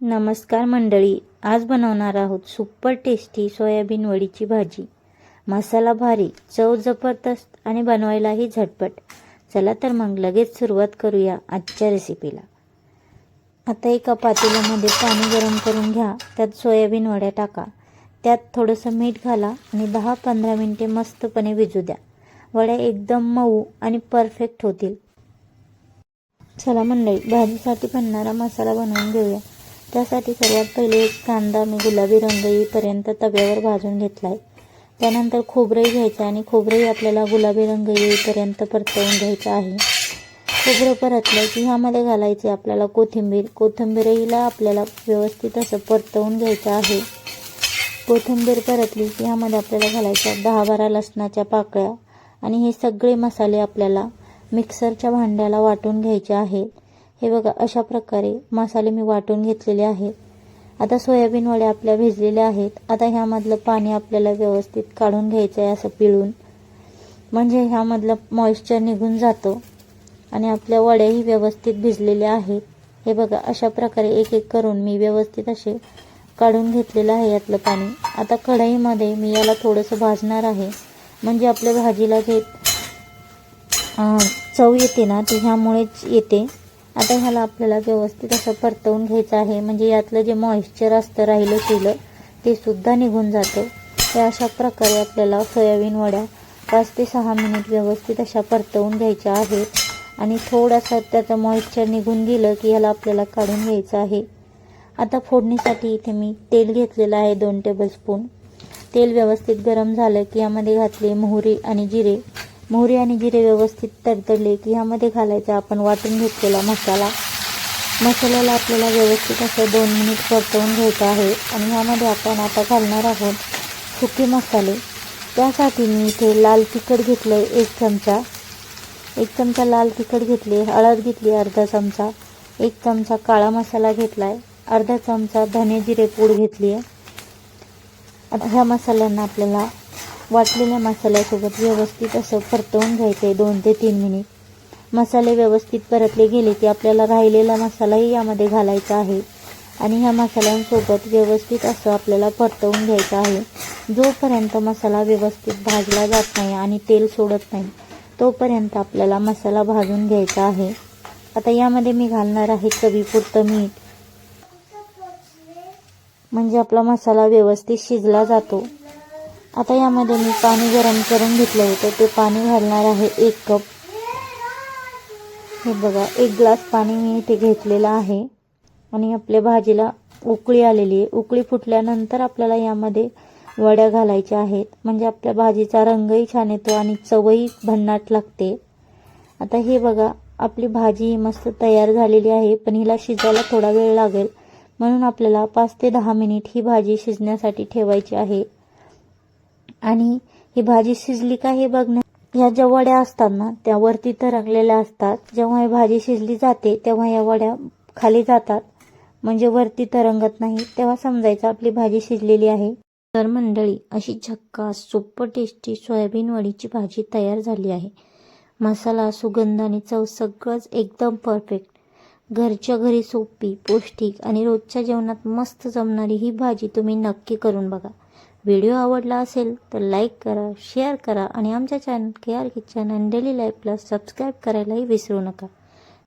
नमस्कार मंडळी आज बनवणार आहोत सुपर टेस्टी सोयाबीन वडीची भाजी. मसाला भारी चव जबरदस्त आणि बनवायलाही झटपट. चला तर मग लगेच सुरुवात करूया आजच्या रेसिपीला आता एका पातेल्यामध्ये पाणी गरम करून घ्या त्यात सोयाबीन वड्या टाका. त्यात थोडंसं मीठ घाला आणि दहा पंधरा मिनटे मस्तपणे भिजू द्या. वड्या एकदम मऊ आणि परफेक्ट होतील. चला मंडळी भाजीसाठी बनणारा मसाला बनवून घेऊया. त्यासाठी सर्वात पहिले एक कांदा मी गुलाबी रंग येईपर्यंत तव्यावर भाजून घेतला आहे त्यानंतर खोबरंही घ्यायचं आणि खोबरंही आपल्याला गुलाबी रंग येईपर्यंत परतवून घ्यायचं आहे. खोबरं परतलं की ह्यामध्ये घालायचे आपल्याला कोथिंबीर. कोथिंबीरहीला आपल्याला व्यवस्थित असं परतवून घ्यायचं आहे. कोथिंबीर परतली की ह्यामध्ये आपल्याला घालायच्या दहा बारा लसणाच्या पाकळ्या आणि हे सगळे मसाले आपल्याला मिक्सरच्या भांड्याला वाटून घ्यायचे आहेत हे बघा अशा प्रकारे मसाले मी वाटून घेतलेले आहेत. आता सोयाबीन वड्या आपल्या भिजलेल्या आहेत. आता ह्यामधलं पाणी आपल्याला व्यवस्थित काढून घ्यायचं आहे असं पिळून. म्हणजे ह्यामधलं मॉइश्चर निघून जातं. आणि आपल्या वड्याही व्यवस्थित भिजलेल्या आहेत. हे बघा अशा प्रकारे एक एक करून मी व्यवस्थित असे काढून घेतलेलं आहे यातलं पाणी. आता कढईमध्ये मी याला थोडंसं भाजणार आहे. म्हणजे आपल्या भाजीला जे चव येते ना ती ह्यामुळेच येते. आता ह्याला आपल्याला व्यवस्थित असं परतवून घ्यायचं आहे. म्हणजे यातलं जे मॉइश्चर असतं राहिलं शिलं ते सुद्धा निघून जातं. तर अशा प्रकारे आपल्याला सोयाबीन वड्या पाच ते सहा मिनिट व्यवस्थित अशा परतवून घ्यायच्या आहेत. आणि थोडासा त्याचं मॉइश्चर निघून गेलं की ह्याला आपल्याला काढून घ्यायचं आहे. आता फोडणीसाठी इथे मी तेल घेतलेलं आहे दोन टेबलस्पून तेल व्यवस्थित गरम झालं की यामध्ये घातले मोहरी आणि जिरे. मोहरी आणि जिरे व्यवस्थित तडतडले की ह्यामध्ये घालायचा आपण वाटून घेतलेला मसाला. मसाल्याला आपल्याला व्यवस्थित असं दोन मिनिट परतवून घ्यायचं आहे आणि ह्यामध्ये आपण आता घालणार आहोत सुके मसाले. त्यासाठी मी इथे लाल तिखट घेतलं आहे एक चमचा. एक चमचा लाल तिखट घेतली हळद घेतली अर्धा चमचा. एक चमचा काळा मसाला घेतला आहे अर्धा चमचा धने जिरे पूड घेतली आहे आता ह्या मसाल्यांना आपल्याला वाटलेल्या मसाल्यासोबत व्यवस्थित असं परतवून घ्यायचं आहे दोन ते तीन मिनिट. मसाले व्यवस्थित परतले गेले की आपल्याला राहिलेला मसालाही यामध्ये घालायचा आहे. आणि ह्या मसाल्यांसोबत व्यवस्थित असं आपल्याला परतवून घ्यायचं आहे. जोपर्यंत मसाला व्यवस्थित भाजला जात नाही आणि तेल सोडत नाही तोपर्यंत आपल्याला मसाला भाजून घ्यायचा आहे. आता यामध्ये मी घालणार आहे चवीपुरतं मीठ. म्हणजे आपला मसाला व्यवस्थित शिजला जातो. आता यामध्ये मी पाणी गरम करून घेतलं होतं. ते पाणी घालणार आहे एक कप. हे बघा एक ग्लास पाणी मी इथे घेतलेलं आहे. आणि आपल्या भाजीला उकळी आलेली आहे. उकळी फुटल्यानंतर आपल्याला यामध्ये वड्या घालायच्या आहेत. म्हणजे आपल्या भाजीचा रंगही छान येतो आणि चवही भन्नाट लागते. आता हे बघा आपली भाजी मस्त तयार झालेली आहे पण हिला शिजायला थोडा वेळ लागेल. म्हणून आपल्याला पाच ते दहा मिनिट ही भाजी शिजण्यासाठी ठेवायची आहे. आणि ही भाजी शिजली का हे बघण्या ह्या ज्या वड्या असतात ना त्या वरती तरंगलेल्या असतात. जेव्हा ही भाजी शिजली जाते तेव्हा या वड्या खाली जातात. म्हणजे वरती तरंगत नाही तेव्हा समजायचं आपली भाजी शिजलेली आहे. तर मंडळी अशी झक्कास सुपर टेस्टी सोयाबीन वडीची भाजी तयार झाली आहे. मसाला सुगंध आणि चव सगळंच एकदम परफेक्ट घरच्या घरी सोपी पौष्टिक आणि रोजच्या जेवणात मस्त जमणारी ही भाजी तुम्ही नक्की करून बघा. व्हिडिओ आवडला असेल तर लाईक करा शेअर करा आणि आमच्या channel K R kitchen and daily लाईफला subscribe करायलाही विसरू नका.